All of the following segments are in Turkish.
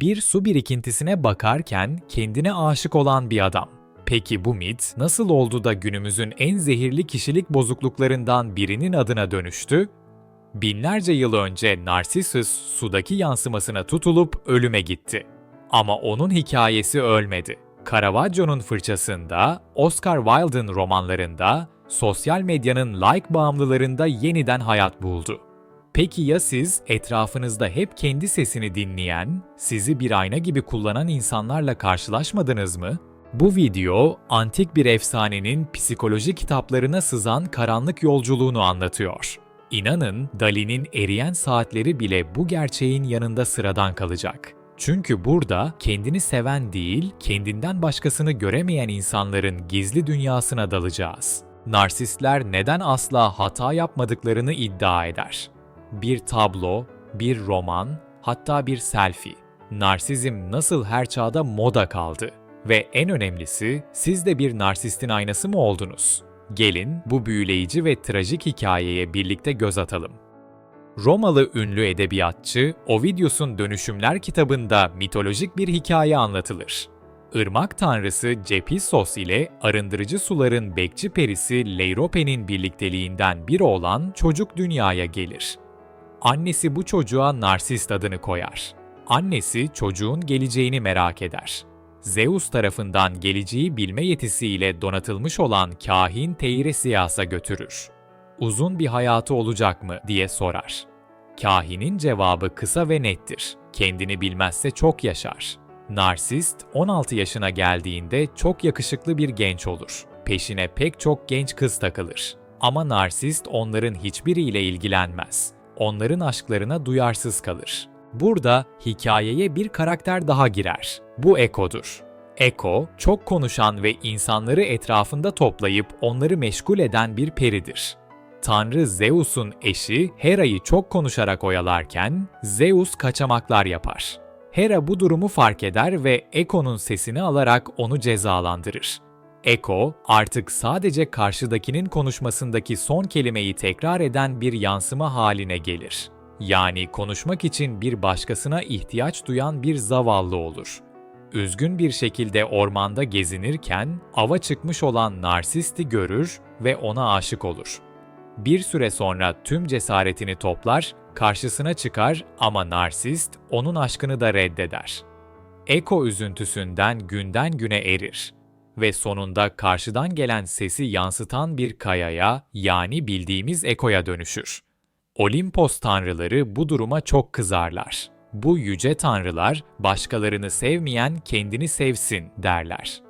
Bir su birikintisine bakarken kendine aşık olan bir adam. Peki bu mit nasıl oldu da günümüzün en zehirli kişilik bozukluklarından birinin adına dönüştü? Binlerce yıl önce Narcissus sudaki yansımasına tutulup ölüme gitti. Ama onun hikayesi ölmedi. Caravaggio'nun fırçasında, Oscar Wilde'ın romanlarında, sosyal medyanın like bağımlılarında yeniden hayat buldu. Peki ya siz etrafınızda hep kendi sesini dinleyen, sizi bir ayna gibi kullanan insanlarla karşılaşmadınız mı? Bu video antik bir efsanenin psikoloji kitaplarına sızan karanlık yolculuğunu anlatıyor. İnanın Dali'nin eriyen saatleri bile bu gerçeğin yanında sıradan kalacak. Çünkü burada kendini seven değil, kendinden başkasını göremeyen insanların gizli dünyasına dalacağız. Narsistler neden asla hata yapmadıklarını iddia eder. Bir tablo, bir roman, hatta bir selfie. Narsizm nasıl her çağda moda kaldı? Ve en önemlisi, siz de bir narsistin aynası mı oldunuz? Gelin bu büyüleyici ve trajik hikayeye birlikte göz atalım. Romalı ünlü edebiyatçı Ovidius'un Dönüşümler kitabında mitolojik bir hikaye anlatılır. Irmak tanrısı Cephissos ile arındırıcı suların bekçi perisi Leyrope'nin birlikteliğinden biri olan çocuk dünyaya gelir. Annesi bu çocuğa Narsist adını koyar. Annesi çocuğun geleceğini merak eder. Zeus tarafından geleceği bilme yetisiyle donatılmış olan kahin Teiresias'a götürür. Uzun bir hayatı olacak mı diye sorar. Kahinin cevabı kısa ve nettir. Kendini bilmezse çok yaşar. Narsist 16 yaşına geldiğinde çok yakışıklı bir genç olur. Peşine pek çok genç kız takılır. Ama narsist onların hiçbiriyle ilgilenmez. Onların aşklarına duyarsız kalır. Burada hikayeye bir karakter daha girer. Bu Eko'dur. Eko, çok konuşan ve insanları etrafında toplayıp onları meşgul eden bir peridir. Tanrı Zeus'un eşi Hera'yı çok konuşarak oyalarken Zeus kaçamaklar yapar. Hera bu durumu fark eder ve Eko'nun sesini alarak onu cezalandırır. Eko, artık sadece karşıdakinin konuşmasındaki son kelimeyi tekrar eden bir yansıma haline gelir. Yani konuşmak için bir başkasına ihtiyaç duyan bir zavallı olur. Üzgün bir şekilde ormanda gezinirken ava çıkmış olan Narsist'i görür ve ona aşık olur. Bir süre sonra tüm cesaretini toplar, karşısına çıkar ama Narsist onun aşkını da reddeder. Eko üzüntüsünden günden güne erir ve sonunda karşıdan gelen sesi yansıtan bir kayaya yani bildiğimiz Eko'ya dönüşür. Olimpos tanrıları bu duruma çok kızarlar. Bu yüce tanrılar başkalarını sevmeyen kendini sevsin derler.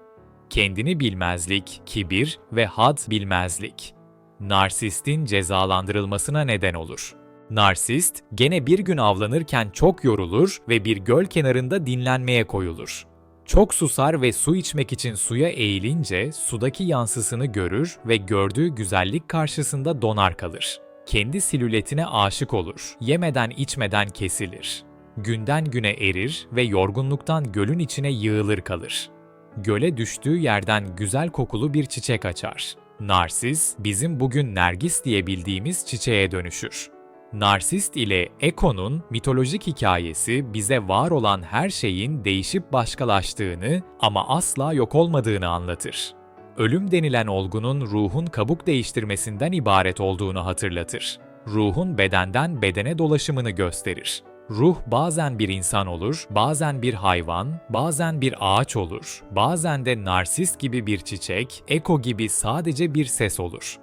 Kendini bilmezlik, kibir ve had bilmezlik. Narsistin cezalandırılmasına neden olur. Narsist gene bir gün avlanırken çok yorulur ve bir göl kenarında dinlenmeye koyulur. Çok susar ve su içmek için suya eğilince sudaki yansısını görür ve gördüğü güzellik karşısında donar kalır. Kendi silüetine aşık olur, yemeden içmeden kesilir. Günden güne erir ve yorgunluktan gölün içine yığılır kalır. Göle düştüğü yerden güzel kokulu bir çiçek açar. Narsis, bizim bugün Nergis diye bildiğimiz çiçeğe dönüşür. Narsist ile Eko'nun mitolojik hikayesi bize var olan her şeyin değişip başkalaştığını ama asla yok olmadığını anlatır. Ölüm denilen olgunun ruhun kabuk değiştirmesinden ibaret olduğunu hatırlatır. Ruhun bedenden bedene dolaşımını gösterir. Ruh bazen bir insan olur, bazen bir hayvan, bazen bir ağaç olur, bazen de narsist gibi bir çiçek, eko gibi sadece bir ses olur.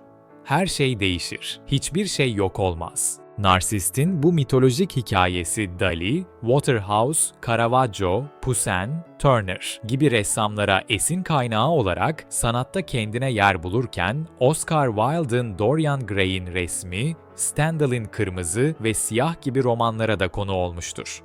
Her şey değişir, hiçbir şey yok olmaz. Narsist'in bu mitolojik hikayesi Dali, Waterhouse, Caravaggio, Poussin, Turner gibi ressamlara esin kaynağı olarak sanatta kendine yer bulurken Oscar Wilde'ın Dorian Gray'in resmi, Stendhal'in Kırmızı ve Siyah gibi romanlara da konu olmuştur.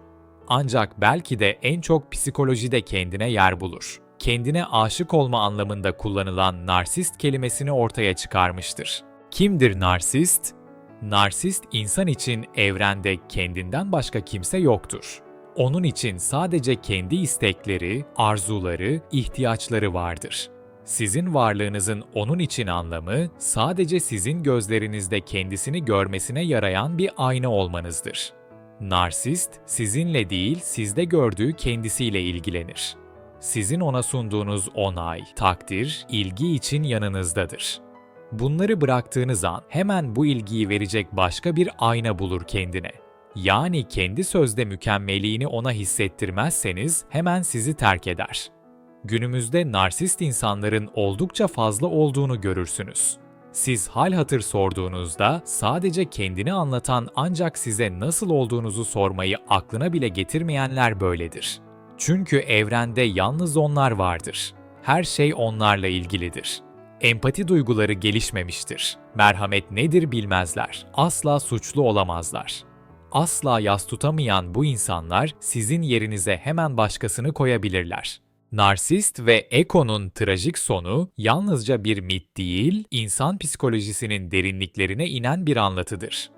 Ancak belki de en çok psikolojide kendine yer bulur. Kendine aşık olma anlamında kullanılan narsist kelimesini ortaya çıkarmıştır. Kimdir narsist? Narsist insan için evrende kendinden başka kimse yoktur. Onun için sadece kendi istekleri, arzuları, ihtiyaçları vardır. Sizin varlığınızın onun için anlamı sadece sizin gözlerinizde kendisini görmesine yarayan bir ayna olmanızdır. Narsist, sizinle değil, sizde gördüğü kendisiyle ilgilenir. Sizin ona sunduğunuz onay, takdir, ilgi için yanınızdadır. Bunları bıraktığınız an hemen bu ilgiyi verecek başka bir ayna bulur kendine. Yani kendi sözde mükemmelliğini ona hissettirmezseniz hemen sizi terk eder. Günümüzde narsist insanların oldukça fazla olduğunu görürsünüz. Siz hal hatır sorduğunuzda sadece kendini anlatan ancak size nasıl olduğunuzu sormayı aklına bile getirmeyenler böyledir. Çünkü evrende yalnız onlar vardır. Her şey onlarla ilgilidir. Empati duyguları gelişmemiştir. Merhamet nedir bilmezler. Asla suçlu olamazlar. Asla yas tutamayan bu insanlar sizin yerinize hemen başkasını koyabilirler. Narsist ve Eko'nun trajik sonu yalnızca bir mit değil, insan psikolojisinin derinliklerine inen bir anlatıdır.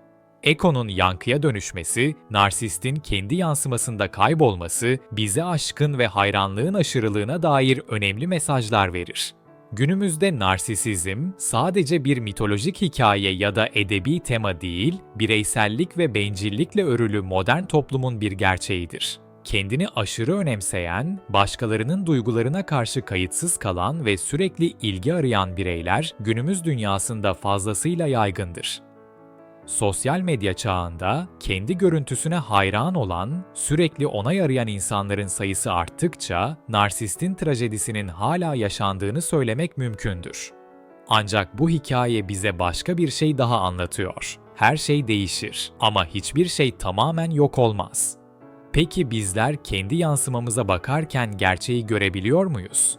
Eko'nun yankıya dönüşmesi, narsistin kendi yansımasında kaybolması, bize aşkın ve hayranlığın aşırılığına dair önemli mesajlar verir. Günümüzde narsisizm sadece bir mitolojik hikaye ya da edebi tema değil, bireysellik ve bencillikle örülü modern toplumun bir gerçeğidir. Kendini aşırı önemseyen, başkalarının duygularına karşı kayıtsız kalan ve sürekli ilgi arayan bireyler günümüz dünyasında fazlasıyla yaygındır. Sosyal medya çağında kendi görüntüsüne hayran olan, sürekli onay arayan insanların sayısı arttıkça narsistin trajedisinin hala yaşandığını söylemek mümkündür. Ancak bu hikaye bize başka bir şey daha anlatıyor. Her şey değişir ama hiçbir şey tamamen yok olmaz. Peki bizler kendi yansımamıza bakarken gerçeği görebiliyor muyuz?